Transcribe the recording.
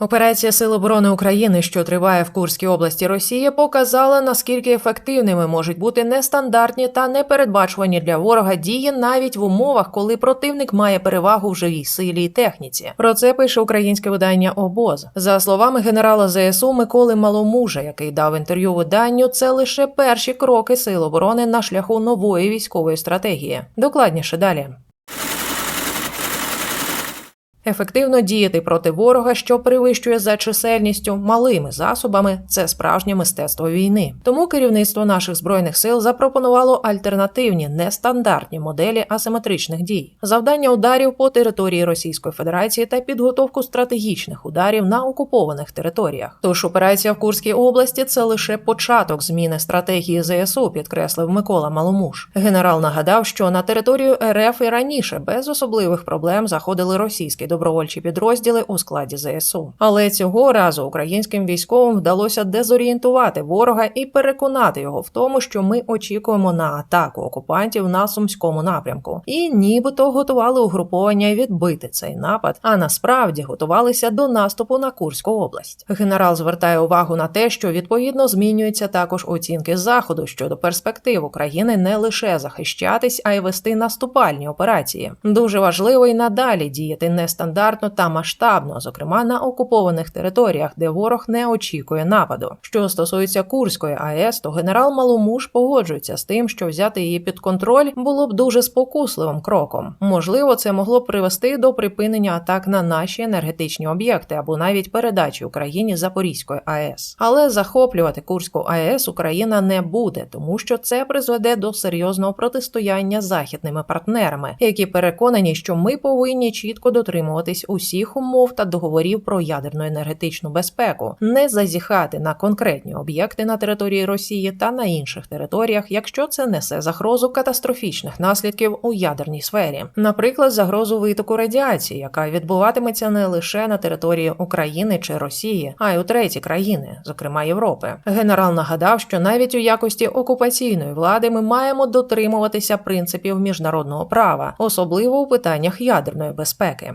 Операція Сил оборони України, що триває в Курській області Росії, показала наскільки ефективними можуть бути нестандартні та непередбачувані для ворога дії навіть в умовах, коли противник має перевагу в живій силі і техніці. Про це пише українське видання Обоз. За словами генерала ЗСУ Миколи Маломужа, який дав інтерв'ю виданню, це лише перші кроки сил оборони на шляху нової військової стратегії. Докладніше далі. Ефективно діяти проти ворога, що перевищує за чисельністю малими засобами, це справжнє мистецтво війни. Тому керівництво наших збройних сил запропонувало альтернативні нестандартні моделі асиметричних дій, завдання ударів по території Російської Федерації та підготовку стратегічних ударів на окупованих територіях. Тож операція в Курській області це лише початок зміни стратегії ЗСУ, підкреслив Микола Маломуш. Генерал нагадав, що на територію РФ і раніше без особливих проблем заходили російські добровольчі підрозділи у складі ЗСУ. Але цього разу українським військовим вдалося дезорієнтувати ворога і переконати його в тому, що ми очікуємо на атаку окупантів на сумському напрямку, і нібито готували угруповання відбити цей напад, а насправді готувалися до наступу на Курську область. Генерал звертає увагу на те, що відповідно змінюються також оцінки заходу щодо перспектив України не лише захищатись, а й вести наступальні операції. Дуже важливо й надалі діяти нестандартно та масштабно, зокрема на окупованих територіях, де ворог не очікує нападу. Що стосується Курської АЕС, то генерал Маломуш погоджується з тим, що взяти її під контроль було б дуже спокусливим кроком. Можливо, це могло б привести до припинення атак на наші енергетичні об'єкти або навіть передачі Україні Запорізької АЕС. Але захоплювати Курську АЕС Україна не буде, тому що це призведе до серйозного протистояння з західними партнерами, які переконані, що ми повинні чітко дотримуватись усіх умов та договорів про ядерну енергетичну безпеку, не зазіхати на конкретні об'єкти на території Росії та на інших територіях, якщо це несе загрозу катастрофічних наслідків у ядерній сфері, наприклад, загрозу витоку радіації, яка відбуватиметься не лише на території України чи Росії, а й у треті країни, зокрема Європи. Генерал нагадав, що навіть у якості окупаційної влади ми маємо дотримуватися принципів міжнародного права, особливо у питаннях ядерної безпеки.